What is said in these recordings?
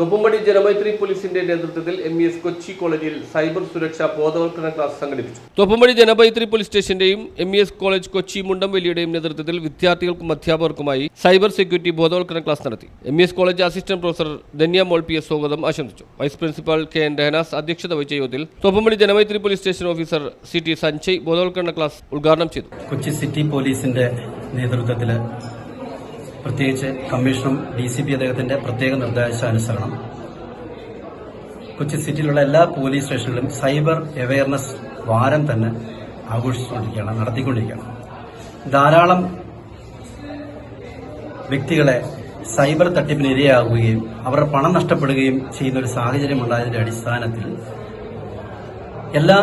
Thoppumpady Janamaithri പോലീസിന്റെ നേതൃത്വത്തിൽ M E S Kochi കോളേജിൽ സൈബർ സുരക്ഷാ ബോധവൽക്കരണ ക്ലാസ് സംഘടിപ്പിച്ചു. Thoppumpady Janamaithri police സ്റ്റേഷന്റെയും M E S college Kochi മുണ്ടംവെല്ലിയുടെയും നേതൃത്വത്തിൽ വിദ്യാർത്ഥികൾക്കും അധ്യാപകർക്കുമായി സൈബർ സെക്യൂരിറ്റി ബോധവൽക്കരണ ക്ലാസ് നടത്തി. M E S college assistant professor Dhanya Mol P S സ്വാഗതം ആശംസിച്ചു. Vice principal K N Rehanas അധ്യക്ഷത വഹിച്ച യോഗത്തിൽ Thoppumpady Janamaithri police station officer C T Sanjay ബോധവൽക്കരണ ക്ലാസ് ഉദ്ഘാടനം ചെയ്തു. കൊച്ചി സിറ്റി പോലീസിന്റെ നേതൃത്വത്തിൽ പ്രത്യേകിച്ച് കമ്മീഷണറും ഡി സി പി അദ്ദേഹത്തിന്റെ പ്രത്യേക നിർദ്ദേശാനുസരണം. കൊച്ചി സിറ്റിയിലുള്ള എല്ലാ പോലീസ് സ്റ്റേഷനിലും സൈബർ അവയർനെസ് വാരം തന്നെ ആഘോഷിച്ചുകൊണ്ടിരിക്കുകയാണ് നടത്തിക്കൊണ്ടിരിക്കുകയാണ്. ധാരാളം വ്യക്തികളെ സൈബർ തട്ടിപ്പിന് ഇരയാകുകയും അവരുടെ പണം നഷ്ടപ്പെടുകയും ചെയ്യുന്ന ഒരു സാഹചര്യം ഉണ്ടായതിന്റെ അടിസ്ഥാനത്തിൽ എല്ലാ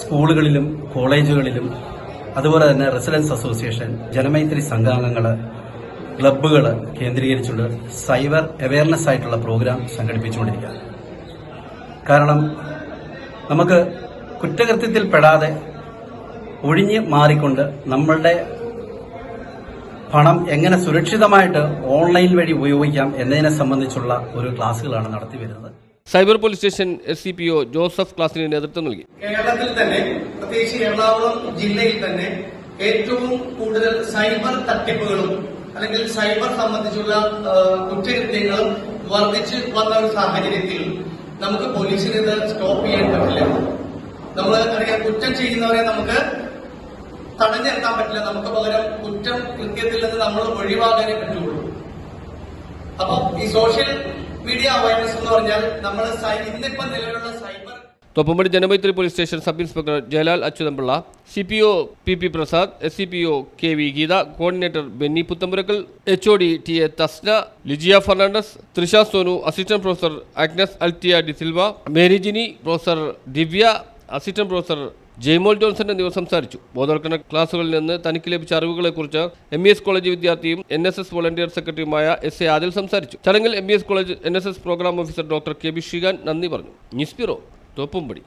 സ്കൂളുകളിലും കോളേജുകളിലും അതുപോലെ തന്നെ റെസിഡൻസ് അസോസിയേഷൻ ജനമൈത്രി സംഘാംഗങ്ങൾ ക്ലബ്ബുകൾ കേന്ദ്രീകരിച്ചുകൊണ്ട് സൈബർ അവയർനെസ് ആയിട്ടുള്ള പ്രോഗ്രാം സംഘടിപ്പിച്ചുകൊണ്ടിരിക്കുകയാണ്. കാരണം നമുക്ക് കുറ്റകൃത്യത്തിൽ പെടാതെ ഒഴിഞ്ഞ് മാറിക്കൊണ്ട് നമ്മളുടെ പണം എങ്ങനെ സുരക്ഷിതമായിട്ട് ഓൺലൈൻ വഴി ഉപയോഗിക്കാം എന്നതിനെ സംബന്ധിച്ചുള്ള ഒരു ക്ലാസ്സുകളാണ് നടത്തി വരുന്നത് cyber police station S C P O Joseph ക്ലാസിന് നേതൃത്വം നൽകി. കേരളത്തിൽ തന്നെ പ്രത്യേകിച്ച് എറണാകുളം ജില്ലയിൽ തന്നെ ഏറ്റവും കൂടുതൽ സൈബർ തട്ടിപ്പുകളും അല്ലെങ്കിൽ സൈബർ സംബന്ധിച്ചുള്ള കുറ്റകൃത്യങ്ങളും വർദ്ധിച്ചു വന്ന ഒരു സാഹചര്യത്തിൽ നമുക്ക് പോലീസിന് ഇത് സ്റ്റോപ്പ് ചെയ്യാൻ പറ്റില്ല. നമ്മൾ അറിയാം കുറ്റം ചെയ്യുന്നവരെ നമുക്ക് തടഞ്ഞു പറ്റില്ല. നമുക്ക് പകരം കുറ്റം കൃത്യത്തിൽ നിന്ന് നമ്മൾ ഒഴിവാകാനേ പറ്റുള്ളൂ. അപ്പൊ ഈ സോഷ്യൽ മീഡിയ അവയർനെസ് എന്ന് പറഞ്ഞാൽ നമ്മൾ ഇന്നിപ്പം നിലവിലുള്ള cyber Thoppumpady Janamaithri police station sub inspector Jayalal Achuthampillai C P O P P Prasad S C P O K V Geetha coordinator Benny Puthenpurackal H O D T A Thasna Lijiya Fernandes Trisha Sonu assistant professor Agnes Althea D Silva Maryjini professor Divya assistant professor Jaimol ജോൺസന്റെ എന്നിവർ സംസാരിച്ചു. ബോധവൽക്കരണ ക്ലാസുകളിൽ നിന്ന് തനിക്ക് ലഭിച്ച അറിവുകളെക്കുറിച്ച് M S college വിദ്യാർത്ഥിയും N S S volunteer സെക്രട്ടറിയുമായ എസ് എ ആദിൽ സംസാരിച്ചു. ചടങ്ങിൽ M S college N S S programme officer doctor K B Sreekanth നന്ദി പറഞ്ഞു. News bureau Thoppumpady.